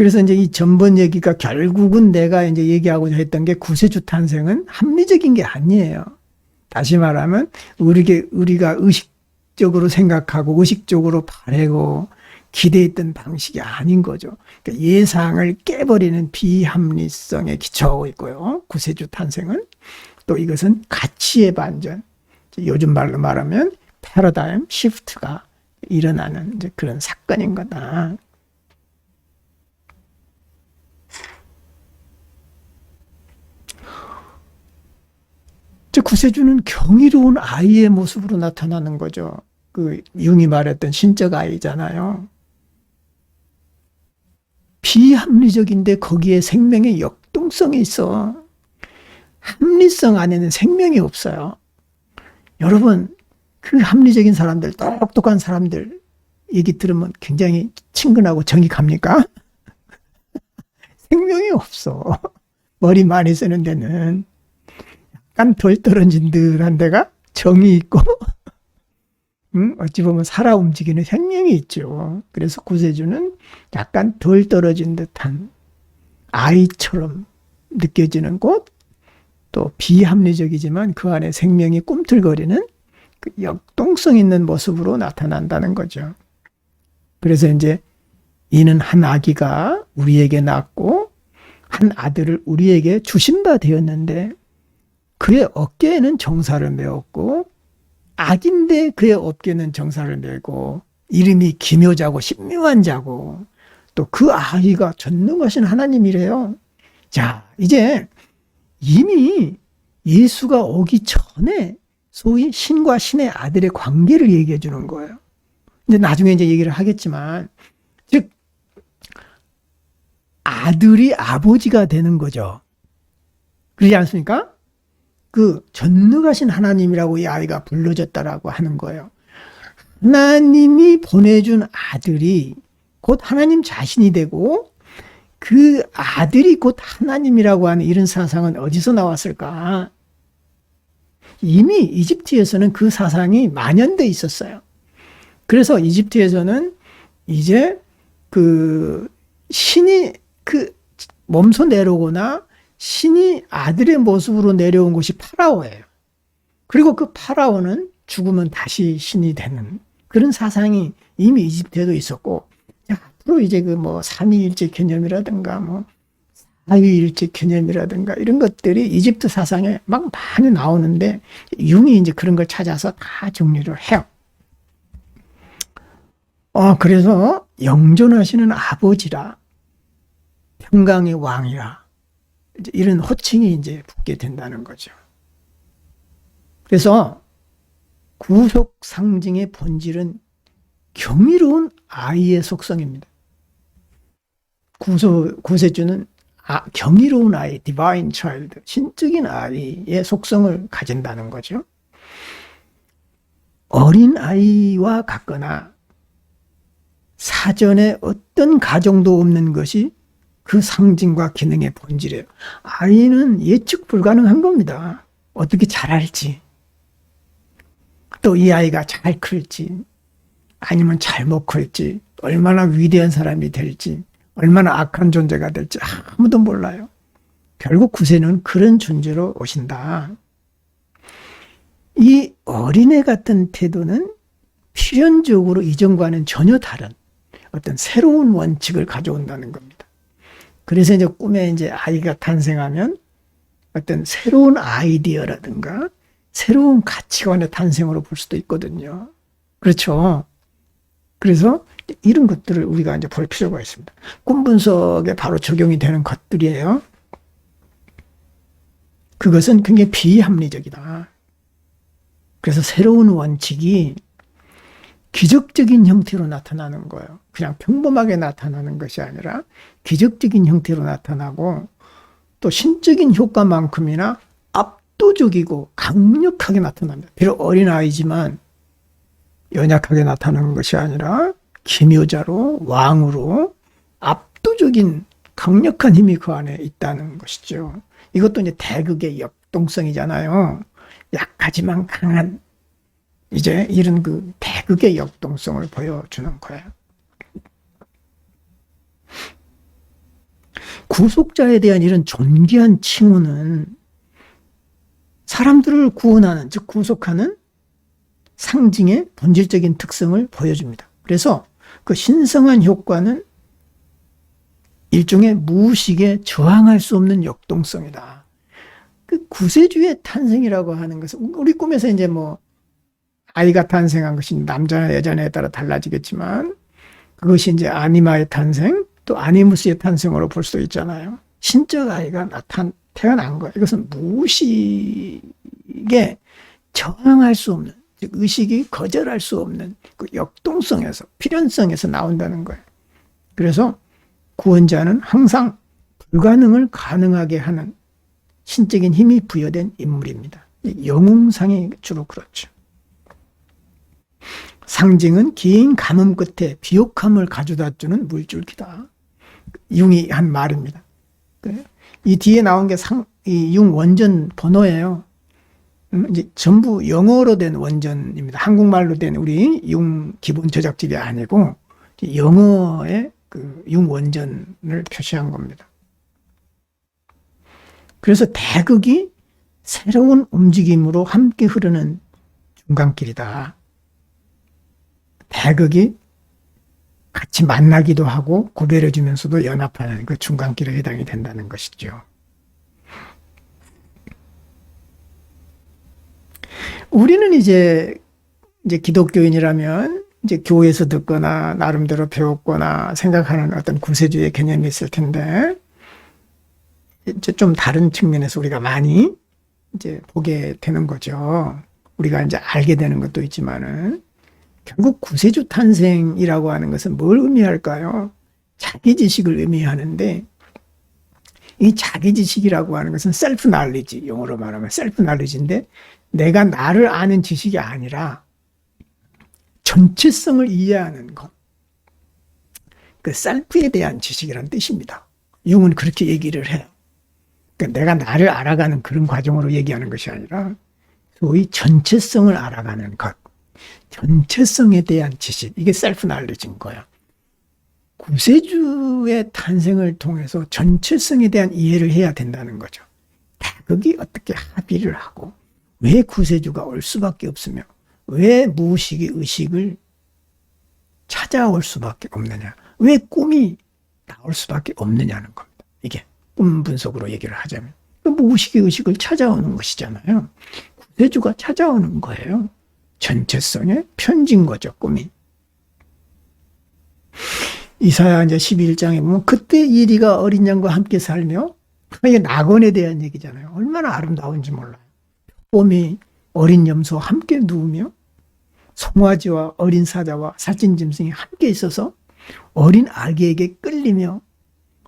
그래서 이제 이 전번 얘기가 결국은 내가 이제 얘기하고자 했던 게 구세주 탄생은 합리적인 게 아니에요. 다시 말하면 우리게 우리가 의식적으로 생각하고 의식적으로 바래고 기대했던 방식이 아닌 거죠. 그러니까 예상을 깨버리는 비합리성에 기초하고 있고요. 구세주 탄생은 또 이것은 가치의 반전. 요즘 말로 말하면 패러다임 시프트가 일어나는 그런 사건인 거다. 구세주는 경이로운 아이의 모습으로 나타나는 거죠. 그 융이 말했던 신적 아이잖아요. 비합리적인데 거기에 생명의 역동성이 있어. 합리성 안에는 생명이 없어요. 여러분, 그 합리적인 사람들, 똑똑한 사람들 얘기 들으면 굉장히 친근하고 정이 갑니까? 생명이 없어. 머리 많이 쓰는 데는 약간 덜 떨어진 듯한 데가 정이 있고, 음, 어찌 보면 살아 움직이는 생명이 있죠. 그래서 구세주는 약간 덜 떨어진 듯한 아이처럼 느껴지는 곳, 또 비합리적이지만 그 안에 생명이 꿈틀거리는 그 역동성 있는 모습으로 나타난다는 거죠. 그래서 이제 이는 한 아기가 우리에게 낳고 한 아들을 우리에게 주신 바 되었는데 그의 어깨에는 정사를 메었고 악인데 그의 어깨는 정사를 메고 이름이 기묘자고 신묘한 자고 또 그 아이가 전능하신 하나님이래요. 자, 이제 이미 예수가 오기 전에 소위 신과 신의 아들의 관계를 얘기해 주는 거예요. 근데 나중에 이제 얘기를 하겠지만, 즉, 아들이 아버지가 되는 거죠. 그러지 않습니까? 그 전능하신 하나님이라고 이 아이가 불러졌다라고 하는 거예요. 하나님이 보내준 아들이 곧 하나님 자신이 되고 그 아들이 곧 하나님이라고 하는 이런 사상은 어디서 나왔을까? 이미 이집트에서는 그 사상이 만연돼 있었어요. 그래서 이집트에서는 이제 그 신이 그 몸소 내려오거나 신이 아들의 모습으로 내려온 것이 파라오예요. 그리고 그 파라오는 죽으면 다시 신이 되는 그런 사상이 이미 이집트에도 있었고 앞으로 이제 그 뭐 삼위일체 개념이라든가 뭐 사위일체 개념이라든가 이런 것들이 이집트 사상에 막 많이 나오는데 융이 이제 그런 걸 찾아서 다 정리를 해요. 어 그래서 영존하시는 아버지라 평강의 왕이라 이제 이런 호칭이 이제 붙게 된다는 거죠. 그래서 구속 상징의 본질은 경이로운 아이의 속성입니다. 구소, 구세주는 아, 경이로운 아이, divine child, 신적인 아이의 속성을 가진다는 거죠. 어린 아이와 같거나 사전에 어떤 가정도 없는 것이 그 상징과 기능의 본질이에요. 아이는 예측 불가능한 겁니다. 어떻게 잘할지. 또 이 아이가 잘 클지, 아니면 잘못 클지, 얼마나 위대한 사람이 될지, 얼마나 악한 존재가 될지 아무도 몰라요. 결국 구세는 그런 존재로 오신다. 이 어린애 같은 태도는 필연적으로 이전과는 전혀 다른 어떤 새로운 원칙을 가져온다는 겁니다. 그래서 이제 꿈에 이제 아이가 탄생하면 어떤 새로운 아이디어라든가 새로운 가치관의 탄생으로 볼 수도 있거든요. 그렇죠. 그래서 이런 것들을 우리가 이제 볼 필요가 있습니다. 꿈 분석에 바로 적용이 되는 것들이에요. 그것은 굉장히 비합리적이다. 그래서 새로운 원칙이 기적적인 형태로 나타나는 거예요. 그냥 평범하게 나타나는 것이 아니라 기적적인 형태로 나타나고 또 신적인 효과만큼이나 압도적이고 강력하게 나타납니다. 비록 어린아이지만 연약하게 나타나는 것이 아니라 기묘자로 왕으로 압도적인 강력한 힘이 그 안에 있다는 것이죠. 이것도 이제 대극의 역동성이잖아요. 약하지만 강한 이제 이런 그 대극의 역동성을 보여주는 거예요. 구속자에 대한 이런 존귀한 칭호는 사람들을 구원하는, 즉 구속하는 상징의 본질적인 특성을 보여줍니다. 그래서 그 신성한 효과는 일종의 무의식에 저항할 수 없는 역동성이다. 그 구세주의 탄생이라고 하는 것은 우리 꿈에서 이제 뭐 아이가 탄생한 것이 남자나 여자냐에 따라 달라지겠지만 그것이 이제 아니마의 탄생 또 아니무스의 탄생으로 볼 수도 있잖아요. 신적 아이가 나타 태어난 거예요. 이것은 무의식에 저항할 수 없는 즉 의식이 거절할 수 없는 그 역동성에서 필연성에서 나온다는 거예요. 그래서 구원자는 항상 불가능을 가능하게 하는 신적인 힘이 부여된 인물입니다. 영웅상이 주로 그렇죠. 상징은 긴 가뭄 끝에 비옥함을 가져다 주는 물줄기다. 융이 한 말입니다. 이 뒤에 나온 게 상, 이 융 원전 번호예요. 음, 이제 전부 영어로 된 원전입니다. 한국말로 된 우리 융 기본 저작집이 아니고 영어의 그 융 원전을 표시한 겁니다. 그래서 대극이 새로운 움직임으로 함께 흐르는 중간길이다. 대극이 같이 만나기도 하고 구별해 주면서도 연합하는 그 중간길에 해당이 된다는 것이죠. 우리는 이제 이제 기독교인이라면 이제 교회에서 듣거나 나름대로 배웠거나 생각하는 어떤 구세주의 개념이 있을 텐데 이제 좀 다른 측면에서 우리가 많이 이제 보게 되는 거죠. 우리가 이제 알게 되는 것도 있지만은 결국 구세주 탄생이라고 하는 것은 뭘 의미할까요? 자기 지식을 의미하는데 이 자기 지식이라고 하는 것은 셀프 날리지 영어로 말하면 셀프 날리지인데 내가 나를 아는 지식이 아니라 전체성을 이해하는 것. 그 셀프에 대한 지식이란 뜻입니다. 융은 그렇게 얘기를 해요. 그러니까 내가 나를 알아가는 그런 과정으로 얘기하는 것이 아니라 소위 전체성을 알아가는 것. 전체성에 대한 지식. 이게 셀프 날리지인 거야. 구세주의 탄생을 통해서 전체성에 대한 이해를 해야 된다는 거죠. 거기 어떻게 합의를 하고 왜 구세주가 올 수밖에 없으며 왜 무의식의 의식을 찾아올 수밖에 없느냐? 왜 꿈이 나올 수밖에 없느냐는 겁니다. 이게 꿈 분석으로 얘기를 하자면. 그 무의식의 의식을 찾아오는 것이잖아요. 구세주가 찾아오는 거예요. 전체성의 편진 거죠, 꿈이. 이사야 이제 11장에 보면 그때 이리가 어린 양과 함께 살며 이게 낙원에 대한 얘기잖아요. 얼마나 아름다운지 몰라요. 봄이 어린 염소와 함께 누우며 송아지와 어린 사자와 살찐 짐승이 함께 있어서 어린 아기에게 끌리며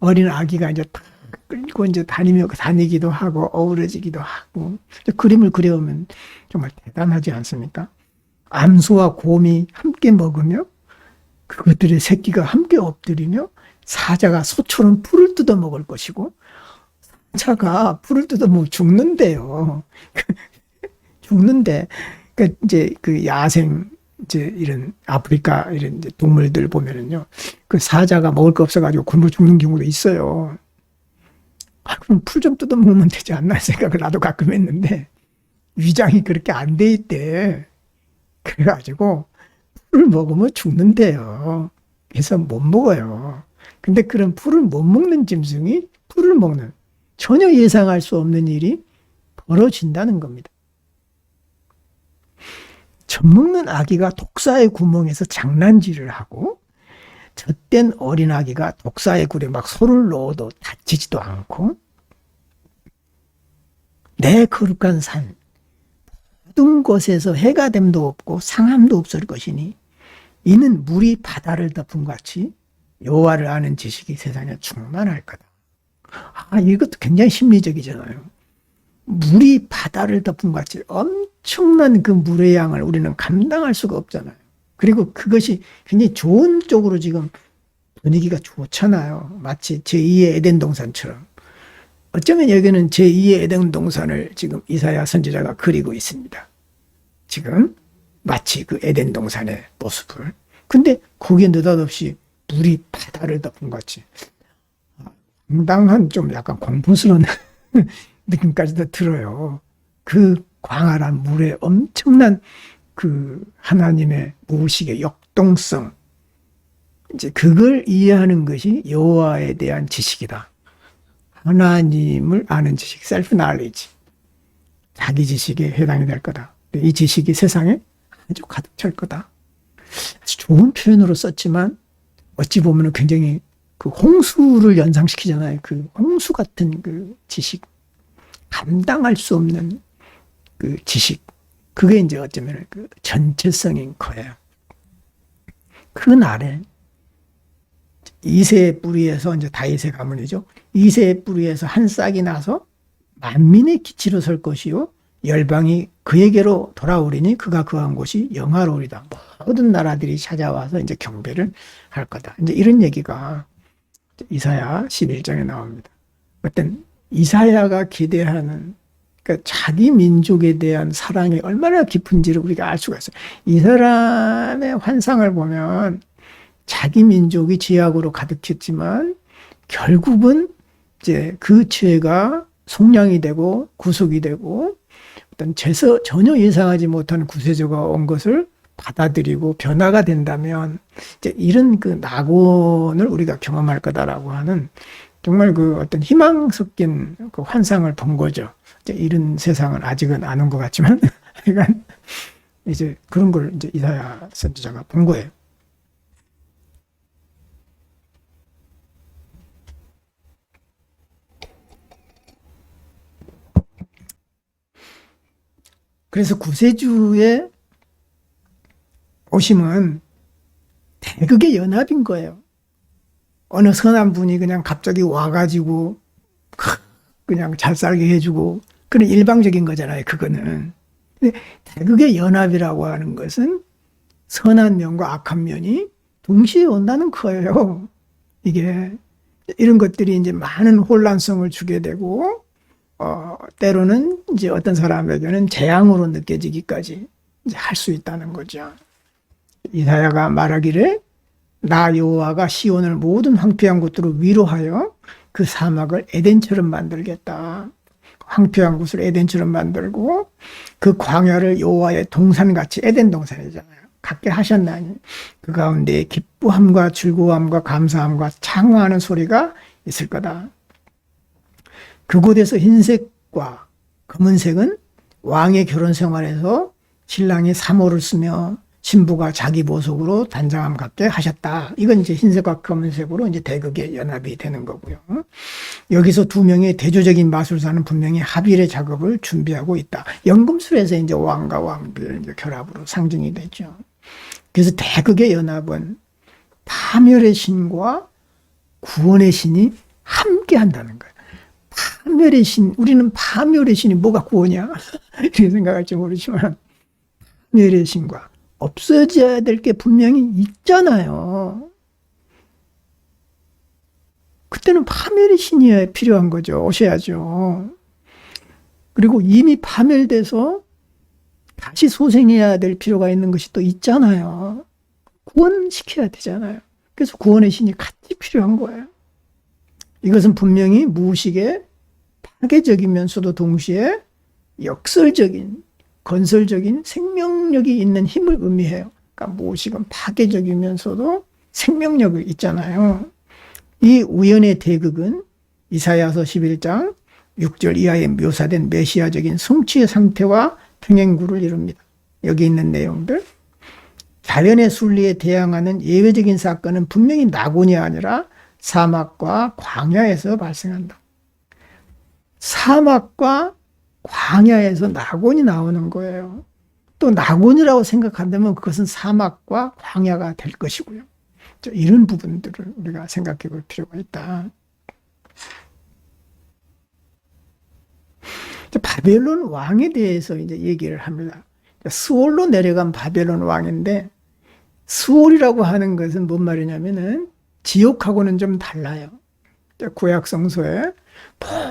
어린 아기가 이제 다 끌고 이제 다니며 다니기도 하고 어우러지기도 하고 그림을 그려오면 정말 대단하지 않습니까? 암소와 곰이 함께 먹으며 그것들의 새끼가 함께 엎드리며 사자가 소처럼 풀을 뜯어 먹을 것이고 사자가 풀을 뜯어 먹으면 죽는데요. 죽는데 그 이제 그 야생 이제 이런 아프리카 이런 동물들 보면은요 그 사자가 먹을 거 없어가지고 굶어 죽는 경우도 있어요. 아 그럼 풀 좀 뜯어 먹으면 되지 않나 생각을 나도 가끔 했는데 위장이 그렇게 안 돼 있대. 그래가지고 풀을 먹으면 죽는데요. 그래서 못 먹어요. 근데 그런 풀을 못 먹는 짐승이 풀을 먹는 전혀 예상할 수 없는 일이 벌어진다는 겁니다. 젖먹는 아기가 독사의 구멍에서 장난질을 하고 젖된 어린 아기가 독사의 굴에 막 손을 넣어도 다치지도 않고 내 거룩한 산 모든 곳에서 해가 됨도 없고 상함도 없을 것이니 이는 물이 바다를 덮은 같이 여호와를 아는 지식이 세상에 충만할 거다. 아 이것도 굉장히 심리적이잖아요. 물이 바다를 덮은 같이 엄청난 그 물의 양을 우리는 감당할 수가 없잖아요. 그리고 그것이 굉장히 좋은 쪽으로 지금 분위기가 좋잖아요. 마치 제2의 에덴 동산처럼. 어쩌면 여기는 제2의 에덴 동산을 지금 이사야 선지자가 그리고 있습니다. 지금 마치 그 에덴 동산의 모습을. 근데 거기에 느닷없이 물이 바다를 덮은 것 같이 상당한 좀 약간 공포스러운 느낌까지도 들어요. 그 광활한 물에 엄청난 그 하나님의 무의식의 역동성 이제 그걸 이해하는 것이 여호와에 대한 지식이다. 하나님을 아는 지식, 셀프 날리지. 자기 지식에 해당이 될 거다. 이 지식이 세상에 아주 가득 찰 거다. 아주 좋은 표현으로 썼지만 어찌 보면 굉장히 그 홍수를 연상시키잖아요. 그 홍수 같은 그 지식. 감당할 수 없는 그 지식. 그게 이제 어쩌면 그 전체성인 거예요. 그 날에 이세 뿌리에서 이제 다윗의 가문이죠. 이세 뿌리에서 한 싹이 나서 만민의 기치로 설 것이요 열방이 그에게로 돌아오리니 그가 거한 곳이 영화로우리다. 모든 나라들이 찾아와서 이제 경배를 할 거다. 이제 이런 얘기가 이사야 11장에 나옵니다. 어떤 이사야가 기대하는 그러니까 자기 민족에 대한 사랑이 얼마나 깊은지를 우리가 알 수가 있어요. 이 사람의 환상을 보면 자기 민족이 죄악으로 가득했지만 결국은 이제 그 죄가 속량이 되고 구속이 되고 어떤 죄서 전혀 예상하지 못한 구세주가 온 것을 받아들이고 변화가 된다면 이제 이런 그 낙원을 우리가 경험할 거다라고 하는 정말 그 어떤 희망 섞인 그 환상을 본 거죠. 이제 이런 세상은 아직은 안온것 같지만, 하여간 이제 그런 걸 이제 이사야 선지자가 본 거예요. 그래서 구세주의 오심은 대극의 연합인 거예요. 어느 선한 분이 그냥 갑자기 와가지고 그냥 잘 살게 해주고 그런 일방적인 거잖아요. 그거는. 근데 대극의 연합이라고 하는 것은 선한 면과 악한 면이 동시에 온다는 거예요. 이게 이런 것들이 이제 많은 혼란성을 주게 되고 어, 때로는 이제 어떤 사람에게는 재앙으로 느껴지기까지 할 수 있다는 거죠. 이사야가 말하기를 나 여호와가 시온을 모든 황폐한 곳으로 위로하여 그 사막을 에덴처럼 만들겠다. 황폐한 곳을 에덴처럼 만들고 그 광야를 여호와의 동산같이 에덴 동산이잖아요. 갖게 하셨나니 그 가운데 기뻐함과 즐거움과 감사함과 창화하는 소리가 있을 거다. 그곳에서 흰색과 검은색은 왕의 결혼 생활에서 신랑이 사모를 쓰며 신부가 자기 보석으로 단장함 갖게 하셨다. 이건 이제 흰색과 검은색으로 이제 대극의 연합이 되는 거고요. 여기서 두 명의 대조적인 마술사는 분명히 합일의 작업을 준비하고 있다. 연금술에서 이제 왕과 왕비의 이제 결합으로 상징이 되죠. 그래서 대극의 연합은 파멸의 신과 구원의 신이 함께 한다는 거예요. 파멸의 신, 우리는 파멸의 신이 뭐가 구원이야? 이렇게 생각할지 모르지만, 파멸의 신과 없어져야 될 게 분명히 있잖아요. 그때는 파멸의 신이 필요한 거죠. 오셔야죠. 그리고 이미 파멸돼서 다시 소생해야 될 필요가 있는 것이 또 있잖아요. 구원시켜야 되잖아요. 그래서 구원의 신이 같이 필요한 거예요. 이것은 분명히 무의식의 파괴적이면서도 동시에 역설적인 건설적인 생명력이 있는 힘을 의미해요. 그러니까 무의식은 파괴적이면서도 생명력이 있잖아요. 이 우연의 대극은 이사야서 11장 6절 이하에 묘사된 메시아적인 성취의 상태와 평행구를 이룹니다. 여기 있는 내용들. 자연의 순리에 대항하는 예외적인 사건은 분명히 낙원이 아니라 사막과 광야에서 발생한다. 사막과 광야에서 낙원이 나오는 거예요. 또 낙원이라고 생각한다면 그것은 사막과 광야가 될 것이고요. 이런 부분들을 우리가 생각해 볼 필요가 있다. 바벨론 왕에 대해서 이제 얘기를 합니다. 수올로 내려간 바벨론 왕인데 수올이라고 하는 것은 뭔 말이냐면은 지옥하고는 좀 달라요. 구약 성서에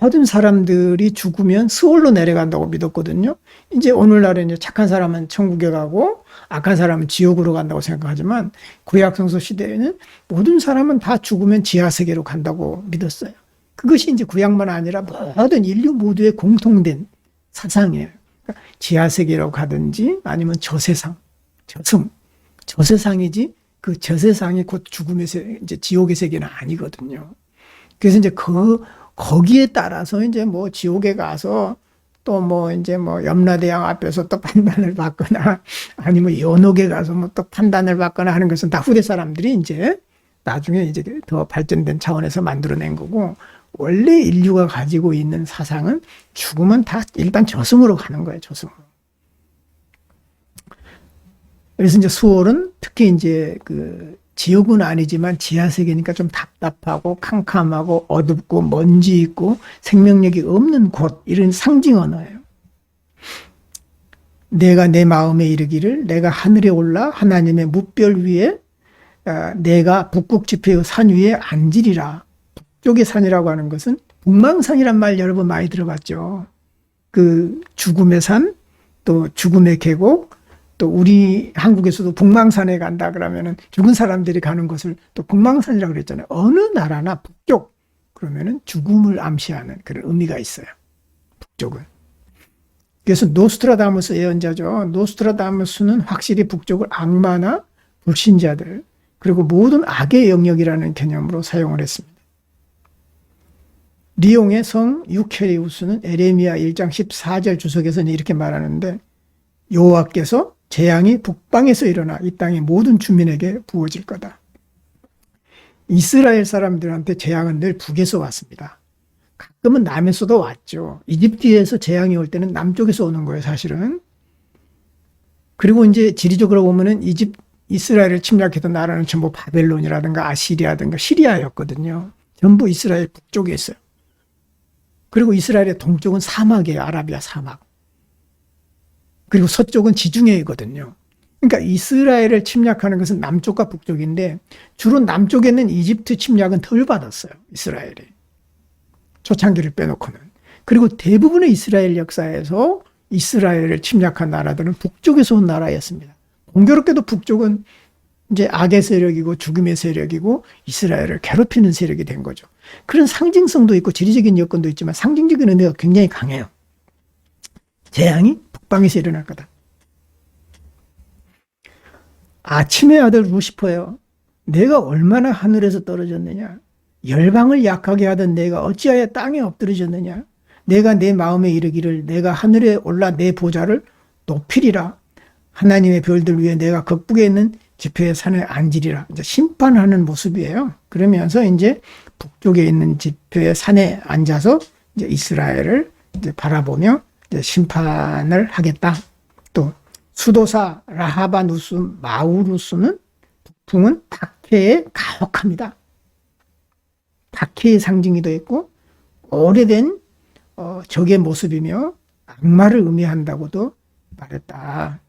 모든 사람들이 죽으면 수월로 내려간다고 믿었거든요. 이제 오늘날에 이제 착한 사람은 천국에 가고 악한 사람은 지옥으로 간다고 생각하지만 구약 성서 시대에는 모든 사람은 다 죽으면 지하 세계로 간다고 믿었어요. 그것이 이제 구약만 아니라 모든 인류 모두의 공통된 사상이에요. 그러니까 지하세계로 가든지 아니면 저세상, 저승, 저세상이지 그 저세상이 곧 죽음의 세, 이제 지옥의 세계는 아니거든요. 그래서 이제 그 거기에 따라서 이제 뭐 지옥에 가서 또 뭐 이제 뭐 염라대왕 앞에서 또 판단을 받거나 아니면 연옥에 가서 뭐 또 판단을 받거나 하는 것은 다 후대 사람들이 이제 나중에 이제 더 발전된 차원에서 만들어낸 거고 원래 인류가 가지고 있는 사상은 죽으면 다 일단 저승으로 가는 거예요, 저승으로. 그래서 이제 수월은 특히 이제 그 지옥은 아니지만 지하 세계니까 좀 답답하고 캄캄하고 어둡고 먼지 있고 생명력이 없는 곳 이런 상징 언어예요. 내가 내 마음에 이르기를 내가 하늘에 올라 하나님의 무별 위에 아, 내가 북극 지폐의 산 위에 앉으리라. 북쪽의 산이라고 하는 것은 북망산이란 말 여러분 많이 들어봤죠. 그 죽음의 산, 또 죽음의 계곡, 또 우리 한국에서도 북망산에 간다 그러면은 죽은 사람들이 가는 곳을 또 북망산이라고 그랬잖아요. 어느 나라나 북쪽 그러면은 죽음을 암시하는 그런 의미가 있어요. 북쪽은. 그래서 노스트라다무스 예언자죠. 노스트라다무스는 확실히 북쪽을 악마나 불신자들 그리고 모든 악의 영역이라는 개념으로 사용을 했습니다. 리옹의 성 유케리우스는 에레미야 1장 14절 주석에서는 이렇게 말하는데 여호와께서 재앙이 북방에서 일어나 이 땅의 모든 주민에게 부어질 거다. 이스라엘 사람들한테 재앙은 늘 북에서 왔습니다. 가끔은 남에서도 왔죠. 이집트에서 재앙이 올 때는 남쪽에서 오는 거예요, 사실은. 그리고 이제 지리적으로 보면은 이집 이스라엘을 침략했던 나라는 전부 바벨론이라든가 아시리아든가 시리아였거든요. 전부 이스라엘 북쪽에 있어요. 그리고 이스라엘의 동쪽은 사막이에요. 아라비아 사막. 그리고 서쪽은 지중해이거든요. 그러니까 이스라엘을 침략하는 것은 남쪽과 북쪽인데 주로 남쪽에는 이집트 침략은 덜 받았어요. 이스라엘이. 초창기를 빼놓고는. 그리고 대부분의 이스라엘 역사에서 이스라엘을 침략한 나라들은 북쪽에서 온 나라였습니다. 공교롭게도 북쪽은 이제 악의 세력이고 죽음의 세력이고 이스라엘을 괴롭히는 세력이 된 거죠. 그런 상징성도 있고 지리적인 여건도 있지만 상징적인 의미가 굉장히 강해요. 재앙이 북방에서 일어날 거다. 아침의 아들 루시퍼요. 내가 얼마나 하늘에서 떨어졌느냐. 열방을 약하게 하던 내가 어찌하여 땅에 엎드러졌느냐. 내가 내 마음에 이르기를 내가 하늘에 올라 내 보좌를 높이리라. 하나님의 별들 위에 내가 극북에 있는 지표의 산에 앉으리라. 이제 심판하는 모습이에요. 그러면서 이제 북쪽에 있는 지표의 산에 앉아서 이제 이스라엘을 이제 바라보며 심판을 하겠다. 또 수도사 라하바누스 마우루스는 북풍은 박해에 가혹합니다. 박해의 상징이도 있고 오래된 어, 적의 모습이며 악마를 의미한다고도 말했다.